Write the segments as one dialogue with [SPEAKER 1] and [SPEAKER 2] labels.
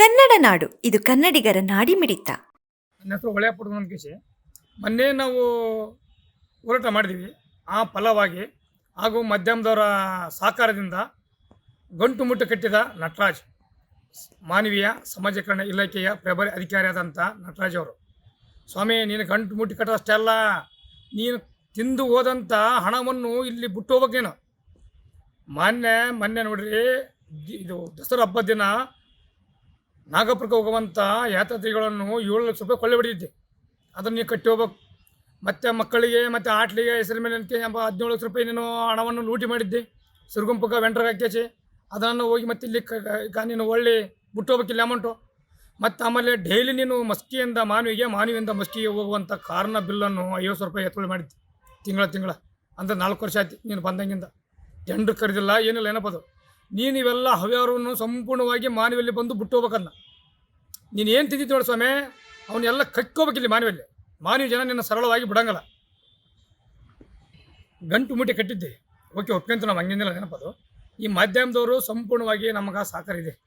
[SPEAKER 1] ಕನ್ನಡ ನಾಡು. ಇದು ಕನ್ನಡಿಗರ ನಾಡಿಮಿಡಿತ.
[SPEAKER 2] ನನ್ನ ಹೆಸರು ಮೊನ್ನೆ ನಾವು ಹೋರಾಟ ಮಾಡಿದ್ವಿ. ಆ ಫಲವಾಗಿ ಹಾಗೂ ಮಧ್ಯಮದವರ ಸಹಕಾರದಿಂದ ಗಂಟು ಮುಟ್ಟು ಕಟ್ಟಿದ ನಟರಾಜ್, ಮಾನವೀಯ, ಸಮಾಜೀಕರಣ ಇಲಾಖೆಯ ಪ್ರಭಾರಿ ಅಧಿಕಾರಿಯಾದಂಥ ನಟರಾಜ್ ಅವರು. ಸ್ವಾಮಿ, ನೀನು ಗಂಟು ಮುಟ್ಟಿ ಕಟ್ಟೋದಷ್ಟೇ ಅಲ್ಲ, ನೀನು ತಿಂದು ಹೋದಂಥ ಹಣವನ್ನು ಇಲ್ಲಿ ಬಿಟ್ಟು ಹೋಗ್ಬೇಕೇನು ನೀನು. ಮಾನ್ಯ ಮೊನ್ನೆ ನೋಡ್ರಿ, ಇದು ದಸರಾ ಹಬ್ಬದ ದಿನ ನಾಗಪುರಕ್ಕೆ ಹೋಗುವಂಥ ಯಾತ್ರಾರ್ಥಿಗಳನ್ನು ಏಳು ಲಕ್ಷ ರೂಪಾಯಿ ಕೊಳ್ಳೆ ಬಿಡಿದ್ದೆ ಅದನ್ನು ನೀವು ಕಟ್ಟಿ ಹೋಗ್ಬೇಕು. ಮತ್ತು ಮಕ್ಕಳಿಗೆ ಮತ್ತು ಆಟ್ಲಿಗೆ ಹೆಸರು ಮೇಲೆ ಎಂಬ ಹದಿನೇಳು ಲಕ್ಷ ರೂಪಾಯಿ ನೀನು ಹಣವನ್ನು ಲೂಟಿ ಮಾಡಿದ್ದೆ. ಸಿರುಗುಂಪಕ್ಕೆ ವೆಂಟ್ರಿಗೆ ಹಾಕ್ಯಾಚಿ. ಅದನ್ನು ಹೋಗಿ ಮತ್ತೆ ಇಲ್ಲಿ ನೀನು ಒಳ್ಳೆ ಬಿಟ್ಟು ಹೋಗ್ಬೇಕಿಲ್ಲ ಅಮೌಂಟು. ಮತ್ತು ಆಮೇಲೆ ಡೈಲಿ ನೀನು ಮಸ್ಕಿಯಿಂದ ಮಾನವಿಗೆ, ಮಾನವಿಯಿಂದ ಮಸ್ಕಿಗೆ ಹೋಗುವಂಥ ಕಾರ್ನ ಬಿಲ್ಲನ್ನು ಐವತ್ತು ಸಾವಿರ ರೂಪಾಯಿ ಎತ್ತುವಳಿ ಮಾಡಿದ್ದೆ. ತಿಂಗಳ ತಿಂಗಳ. ಅಂದ್ರೆ ನಾಲ್ಕು ವರ್ಷ ಆಯ್ತು ನೀನು ಬಂದಂಗಿಂದ. ಜನರು ಕರೆದಿಲ್ಲ, ಏನಿಲ್ಲ, ಏನಪ್ಪ ಅದು? ನೀನು ಇವೆಲ್ಲ ಹವ್ಯಾರವನ್ನು ಸಂಪೂರ್ಣವಾಗಿ ಮಾನವಲ್ಲಿ ಬಂದು ಬಿಟ್ಟು ಹೋಗ್ಬೇಕನ್ನ ನೀನು ಏನು ತಿಂದಿದ್ದು ನೋಡಿ ಸ್ವಾಮಿ? ಅವನ್ನೆಲ್ಲ ಕಕ್ಕೋಬೇಕಿಲ್ಲಿ ಮಾನವಿಯಲ್ಲಿ. ಮಾನವ ಜನ ನಿನ್ನ ಸರಳವಾಗಿ ಬಿಡಂಗಲ್ಲ. ಗಂಟು ಮುಟ್ಟಿ ಕಟ್ಟಿದ್ದೆ. ಓಕೆ, ಒಪ್ಕೊಂತ ನಾವು ಹಂಗಿಂದಿಲ್ಲ ನೆನಪದು ಈ ಮಾಧ್ಯಮದವರು ಸಂಪೂರ್ಣವಾಗಿ ನಮಗೆ ಸಹಕಾರ ಇದೆ.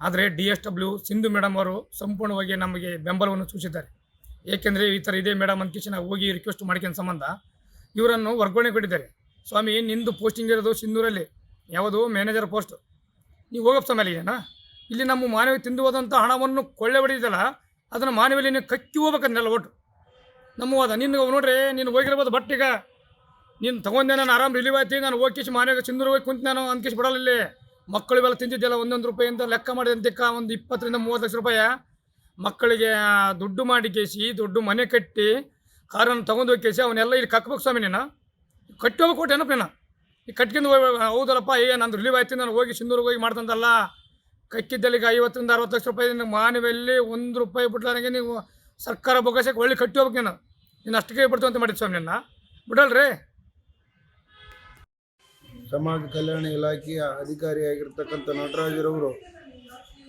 [SPEAKER 2] ಆದರೆ D S W Sindhu madam ಅವರು ಸಂಪೂರ್ಣವಾಗಿ ನಮಗೆ ಬೆಂಬಲವನ್ನು ಸೂಚಿಸಿದ್ದಾರೆ. ಏಕೆಂದರೆ ಈ ಥರ ಇದೆ ಮೇಡಮ್ ನಾವು ಹೋಗಿ ರಿಕ್ವೆಸ್ಟ್ ಮಾಡ್ಕೊಂಡ ಸಂಬಂಧ. ಇವರನ್ನು ವರ್ಗಾವಣೆ ಕೊಟ್ಟಿದ್ದಾರೆ. ಸ್ವಾಮಿ, ನಿಂದು ಪೋಸ್ಟಿಂಗ್ ಇರೋದು ಸಿಂಧೂರಲ್ಲಿ. ಯಾವುದು ಮ್ಯಾನೇಜರ್ ಪೋಸ್ಟ್ ನೀವು ಹೋಗಪ್ಪ ಏನ ಇಲ್ಲಿ ನಮ್ಮ ಮಾನವಿ ತಿಂದು ಹೋದಂಥ ಹಣವನ್ನು ಕೊಳ್ಳೆ ಹೊಡೆದಿದ್ದಲ್ಲ, ಅದನ್ನು ಮಾನವಿಯಲ್ಲಿ ನೀನು ಕಕ್ಕಿ ಹೋಗ್ಬೇಕಂದೆಲ್ಲ ಒಟ್ಟು. ನಮ್ಮ ಅದ ನಿನ್ಗೆ ನೋಡ್ರಿ, ನೀನು ಹೋಗಿರ್ಬೋದು ಬಟ್ ಈಗ. ನೀನು ತೊಗೊಂಡೆ, ನಾನು ಆರಾಮ್ ರಿಲೀವ್ ಆಯ್ತು, ನಾನು ಹೋಗಿ ಮಾನವಿಗೆ ಸಿಂಧೂರು ಹೋಗಿ ಕುಂತು ನಾನು ಅಂದ್ಕಿಶ್ ಬಿಡಲ್ಲ ಇಲ್ಲಿ. ಮಕ್ಕಳು ಇವೆಲ್ಲ ತಿಂದಿದ್ದೆಲ್ಲ ಒಂದೊಂದು ರೂಪಾಯಿಂದ ಲೆಕ್ಕ ಮಾಡಿದಂತಿಕ್ಕ ಒಂದು ಇಪ್ಪತ್ತರಿಂದ ಮೂವತ್ತು ಲಕ್ಷ ರೂಪಾಯಿ. ಮಕ್ಕಳಿಗೆ ದುಡ್ಡು ಮಾಡಿ ಕೇಸಿ ದುಡ್ಡು ಮನೆ ಕಟ್ಟಿ, ಕಾರನ್ನು ತೊಗೊಂಡು ಹೋಗಿ ಕೇಸಿ ಅವನ್ನೆಲ್ಲ ಇಲ್ಲಿ ಕಕ್ಬೇಕು ಸ್ವಾಮಿ ನೀನು. ಕಟ್ಟಿ ಹೋಗ್ಬೇಕು ಕೊಟ್ಟು ಏನಪ್ಪ ನೀನು? ಈ ಕಟ್ಕಿಂದು ಹೌದಲ್ಲಪ್ಪ, ಏ ನಾನು ರಿಲೀವ್ ಆಯ್ತು, ನಾನು ಹೋಗಿ ಸಿಂಧೂರಿಗೆ ಹೋಗಿ ಮಾಡ್ತಂದಲ್ಲ ಈಗ ಐವತ್ತರಿಂದ ಅರವತ್ತು ಲಕ್ಷ ರೂಪಾಯಿ ನಿನ್ನ ಮಾನವಲ್ಲಿ ಒಂದು ರೂಪಾಯಿ ಬಿಡ್ಲಾರಂಗೆ ನೀವು ಸರ್ಕಾರ ಬೊಗಸಕ್ಕೆ ಒಳ್ಳೆ ಕಟ್ಟಿ ಹೋಗ್ಬೇಕು ನೀನು. ನೀನು ಅಷ್ಟಕ್ಕೆ ಬಿಡ್ತು ಅಂತ ಮಾಡಿದ್ದು ಸ್ವಾಮಿ ನಿನ್ನ. ಬಿಡಲ್ರಿ.
[SPEAKER 3] ಸಮಾಜ ಕಲ್ಯಾಣ ಇಲಾಖೆಯ ಅಧಿಕಾರಿಯಾಗಿರ್ತಕ್ಕಂಥ ನಟರಾಜರವರು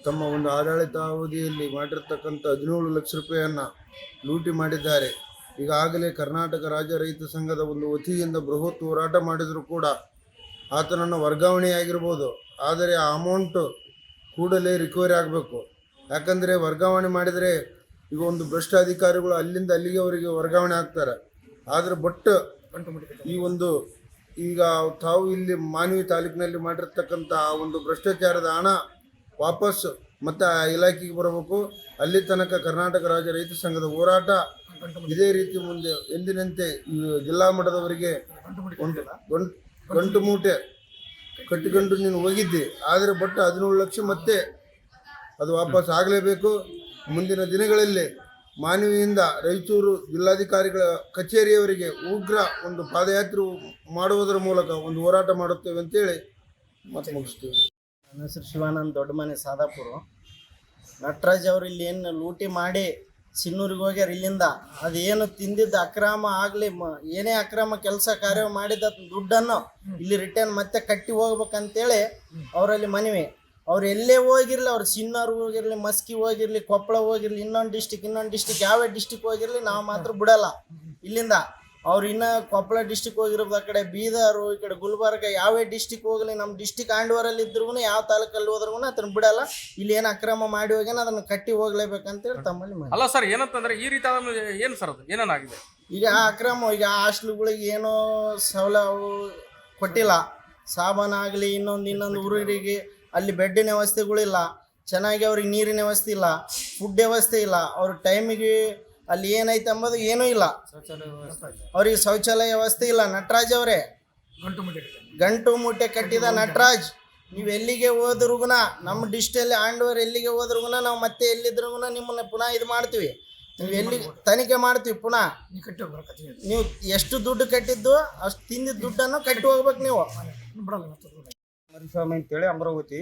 [SPEAKER 3] ತಮ್ಮ ಒಂದು ಆಡಳಿತಾವಧಿಯಲ್ಲಿ ಮಾಡಿರ್ತಕ್ಕಂಥ ಹದಿನೇಳು ಲಕ್ಷ ರೂಪಾಯಿಯನ್ನು ಲೂಟಿ ಮಾಡಿದ್ದಾರೆ. ಈಗಾಗಲೇ ಕರ್ನಾಟಕ ರಾಜ್ಯ ರೈತ ಸಂಘದ ಒಂದು ವತಿಯಿಂದ ಬೃಹತ್ ಹೋರಾಟ ಮಾಡಿದರೂ ಕೂಡ ಆತನನ್ನು ವರ್ಗಾವಣೆಯಾಗಿರ್ಬೋದು. ಆದರೆ ಆ ಅಮೌಂಟು ಕೂಡಲೇ ರಿಕವರಿ ಆಗಬೇಕು. ಯಾಕಂದರೆ ವರ್ಗಾವಣೆ ಮಾಡಿದರೆ ಈಗ ಒಂದು ಭ್ರಷ್ಟ ಅಧಿಕಾರಿಗಳು ಅಲ್ಲಿಂದ ಅಲ್ಲಿಗೆ ಅವರಿಗೆ ವರ್ಗಾವಣೆ ಆಗ್ತಾರೆ. ಆದರೆ ಬಟ್ ಈ ಒಂದು ಈಗ ತಾವು ಇಲ್ಲಿ ಮಾನವಿ ತಾಲೂಕಿನಲ್ಲಿ ಮಾಡಿರ್ತಕ್ಕಂಥ ಆ ಒಂದು ಭ್ರಷ್ಟಾಚಾರದ ಹಣ ವಾಪಸ್ ಮತ್ತೆ ಆ ಇಲಾಖೆಗೆ ಬರಬೇಕು. ಅಲ್ಲಿ ತನಕ ಕರ್ನಾಟಕ ರಾಜ್ಯ ರೈತ ಸಂಘದ ಹೋರಾಟ ಇದೇ ರೀತಿ ಮುಂದೆ ಎಂದಿನಂತೆ ಜಿಲ್ಲಾ ಮಟ್ಟದವರಿಗೆ ಗಂಟು ಮೂಟೆ ಕಟ್ಟಿಕೊಂಡು ನೀನು ಹೋಗಿದ್ದೆ. ಆದರೆ ಬಟ್ ಹದಿನೇಳು ಲಕ್ಷ ಮತ್ತೆ ಅದು ವಾಪಸ್ ಆಗಲೇಬೇಕು. ಮುಂದಿನ ದಿನಗಳಲ್ಲಿ ಮಾನವಿಯಿಂದ ರಾಯಚೂರು ಜಿಲ್ಲಾಧಿಕಾರಿಗಳ ಕಚೇರಿಯವರಿಗೆ ಉಗ್ರ ಒಂದು ಪಾದಯಾತ್ರೆ ಮಾಡುವುದರ ಮೂಲಕ ಒಂದು ಹೋರಾಟ ಮಾಡುತ್ತೇವೆ ಅಂತೇಳಿ ಮತ್ತೆ ಮುಗಿಸ್ತೀವಿ.
[SPEAKER 4] ನನ್ನ ಹೆಸರು ಶಿವಾನಂದ್ ದೊಡ್ಡಮನೆ ಸಾದಾಪುರ. ನಟರಾಜ್ ಅವರು ಇಲ್ಲಿ ಏನು ಲೂಟಿ ಮಾಡಿ ಸಿನ್ನೂರಿಗೆ ಹೋಗ್ಯಾರ ಇಲ್ಲಿಂದ. ಅದೇನು ತಿಂದಿದ್ದ ಅಕ್ರಮ ಆಗಲಿ ಏನೇ ಅಕ್ರಮ ಕೆಲಸ ಕಾರ್ಯ ಮಾಡಿದ ದುಡ್ಡನ್ನು ಇಲ್ಲಿ ರಿಟರ್ನ್ ಮತ್ತೆ ಕಟ್ಟಿ ಹೋಗ್ಬೇಕಂತೇಳಿ ಅವರಲ್ಲಿ ಮನವಿ. ಅವ್ರು ಎಲ್ಲೇ ಹೋಗಿರಲಿ, ಅವ್ರು ಸಿನ್ನೂರು ಹೋಗಿರಲಿ, ಮಸ್ಕಿ ಹೋಗಿರಲಿ, ಕೊಪ್ಪಳ ಹೋಗಿರ್ಲಿ, ಇನ್ನೊಂದು ಡಿಸ್ಟಿಕ್ ಇನ್ನೊಂದು ಡಿಸ್ಟಿಕ್ ಯಾವ ಡಿಸ್ಟಿಕ್ ಹೋಗಿರಲಿ, ನಾವು ಮಾತ್ರ ಬಿಡಲ್ಲ. ಇಲ್ಲಿಂದ ಅವ್ರು ಇನ್ನ ಕೊಪ್ಪಳ ಡಿಸ್ಟಿಕ್ ಹೋಗಿರೋದು ಆ ಕಡೆ ಬೀದರು ಈ ಕಡೆ ಗುಲ್ಬರ್ಗ ಯಾವೇ ಡಿಸ್ಟಿಕ್ ಹೋಗಲಿ ನಮ್ಮ ಡಿಸ್ಟಿಕ್ ಆಂಡ್ವರಲ್ಲಿ ಇದ್ರೂ ಯಾವ ತಾಲೂಕಲ್ಲಿ ಹೋದ್ರೂ ಅದನ್ನ ಬಿಡಲ್ಲ. ಇಲ್ಲಿ ಏನು ಅಕ್ರಮ ಮಾಡಿ ಹೋಗ್ಯಾನ ಅದನ್ನು ಕಟ್ಟಿ ಹೋಗ್ಲೇಬೇಕಂತೇಳಿ ತಮ್ಮಲ್ಲಿ.
[SPEAKER 5] ಅಲ್ಲ ಸರ್ ಏನಂತಂದ್ರೆ ಈ ರೀತಿ ಏನು ಸರ್ ಅದು? ಏನೇನಾಗಿದೆ
[SPEAKER 4] ಈಗ ಆ ಅಕ್ರಮ ಈಗ ಹಾಸ್ಟ್ಲುಗಳಿಗೆ ಏನೋ ಸೌಲಭ್ಯ ಕೊಟ್ಟಿಲ್ಲ. ಸಾಬಾನ ಆಗಲಿ ಇನ್ನೊಂದು ಇನ್ನೊಂದು ಊರಿಗೆ ಅಲ್ಲಿ ಬೆಡ್ಡಿನ ವ್ಯವಸ್ಥೆಗಳಿಲ್ಲ. ಚೆನ್ನಾಗಿ ಅವ್ರಿಗೆ ನೀರಿನ ವ್ಯವಸ್ಥೆ ಇಲ್ಲ. ಫುಡ್ ವ್ಯವಸ್ಥೆ ಇಲ್ಲ. ಅವ್ರ ಟೈಮಿಗೆ ಅಲ್ಲಿ ಏನೈತೆ ಅಂಬೋದು ಏನೂ ಇಲ್ಲ. ಅವ್ರಿಗೆ ಶೌಚಾಲಯ ವ್ಯವಸ್ಥೆ ಇಲ್ಲ. ನಟರಾಜ್ ಅವರೇ.
[SPEAKER 2] ಗಂಟು
[SPEAKER 4] ಮೂಟೆ ಕಟ್ಟಿದ ನಟರಾಜ್ ನೀವು ಎಲ್ಲಿಗೆ ಹೋದ್ರಿಗುನ ನಮ್ಮ ಡಿಸ್ಟಲ್ಲಿ ಆಂಡೋರ್ ಎಲ್ಲಿಗೆ ಹೋದ್ರಿಗುನ ನಾವು ಮತ್ತೆ ಎಲ್ಲಿದ್ರಿಗುನ ನಿಮ್ಮನ್ನ ಪುನಃ ಇದು ಮಾಡ್ತೀವಿ. ನೀವು ಎಲ್ಲಿ ತನಿಖೆ ಮಾಡ್ತೀವಿ ಪುನಃ. ನೀವು ಎಷ್ಟು ದುಡ್ಡು ಕಟ್ಟಿದ್ದು ಅಷ್ಟು ತಿಂದಿದ್ದ ದುಡ್ಡನ್ನು ಕಟ್ಟಿ ಹೋಗ್ಬೇಕು ನೀವು.
[SPEAKER 2] ಬಿಡಲ್ಲ
[SPEAKER 6] ಮರಿಸ್ವಾಮಿ ಅಂತೇಳಿ ಅಮರಾವತಿ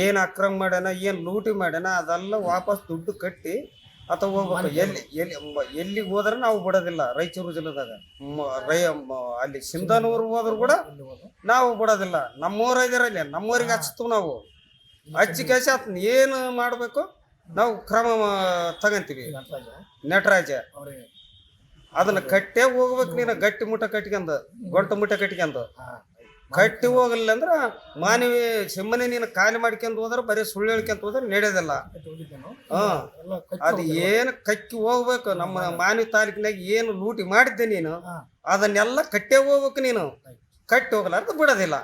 [SPEAKER 6] ಏನು ಅಕ್ರಮ ಮಾಡ್ಯಾನ ಏನು ಲೂಟಿ ಮಾಡ್ಯಾನ ಅದೆಲ್ಲ ವಾಪಸ್ ದುಡ್ಡು ಕಟ್ಟಿ ಅಥವಾ ಹೋಗ್ಬೇಕು ಎಲ್ಲಿ ಎಲ್ಲಿ ಮ- ಎಲ್ಲಿಗೆ ಹೋದ್ರೆ ನಾವು ಬಿಡೋದಿಲ್ಲ ರಾಯಚೂರು ಜಿಲ್ಲೆದಾಗ. ಮ- ರೈ ಮ- ಅಲ್ಲಿ ಸಿಂಧನೂರು ಹೋದ್ರು ಕೂಡ ನಾವು ಬಿಡೋದಿಲ್ಲ. ನಮ್ಮೂರ ಇದಾರಲ್ಲಿ ನಮ್ಮೂರಿಗೆ ಹಚ್ತು ನಾವು. ಹಚ್ಚಿ ಕೇಸಿ ಆತನ ಏನು ಮಾಡಬೇಕು? ನಾವು ಕ್ರಮ ಮಾ- ತಗಂತೀವಿ.
[SPEAKER 2] ನಟರಾಜ
[SPEAKER 6] ನಟರಾಜ.
[SPEAKER 2] ಅವ್ರೇ
[SPEAKER 6] ಅದನ್ನ ಕಟ್ಟೆ ಹೋಗ್ಬೇಕು ನೀನು ಗಟ್ಟಿ ಮುಟ್ಟ ಕಟ್ಕೊಂಡು ಗೊಂಟ ಮುಟ್ಟ ಕಟ್ಕೊಂಡ್ ಕಟ್ಟಿ ಹೋಗಲಿಲ್ಲ ಅಂದ್ರೆ ಮಾನವಿ ಸಿಮ್ಮನೆ ನೀನು ಖಾಲಿ ಮಾಡ್ಕೊಂಡ್ ಹೋದ್ರೆ ಬರೀ ಸುಳ್ಳು ಹೇಳ್ಕೊಂತ ಹೋದ್ರೆ ನಡೆಯೋದಿಲ್ಲ ಹಾಂ. ಅದು ಏನು ಕಕ್ಕಿ ಹೋಗ್ಬೇಕು? ನಮ್ಮ ಮಾನವಿ ತಾಲೂಕಿನಾಗ ಏನು ಲೂಟಿ ಮಾಡಿದ್ದೆ ನೀನು ಅದನ್ನೆಲ್ಲ ಕಟ್ಟೆ ಹೋಗ್ಬೇಕು ನೀನು. ಕಟ್ಟಿ ಹೋಗಲಾರ್ದು ಬಿಡೋದಿಲ್ಲ.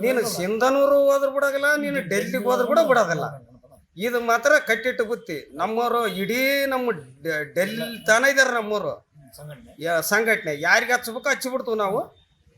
[SPEAKER 6] ನೀನು ಸಿಂಧನೂರು ಹೋದ್ರು ಬಿಡೋದಿಲ್ಲ ನೀನು ಡೆಲ್ಲಿಗೆ ಹೋದ್ರು ಕೂಡ ಬಿಡೋದಿಲ್ಲ. ಇದು ಮಾತ್ರ ಕಟ್ಟಿಟ್ಟು ಬುತ್ತಿ. ನಮ್ಮವರು ಇಡೀ ನಮ್ಮ ಡೆಲ್ಲಿ ತಾನೇ ಇದಾರೆ ನಮ್ಮವರು ಯಾ- ಸಂಘಟನೆ. ಯಾರಿಗೆ ಹಚ್ಬೇಕು ಹಚ್ಚಿಬಿಡ್ತು ನಾವು.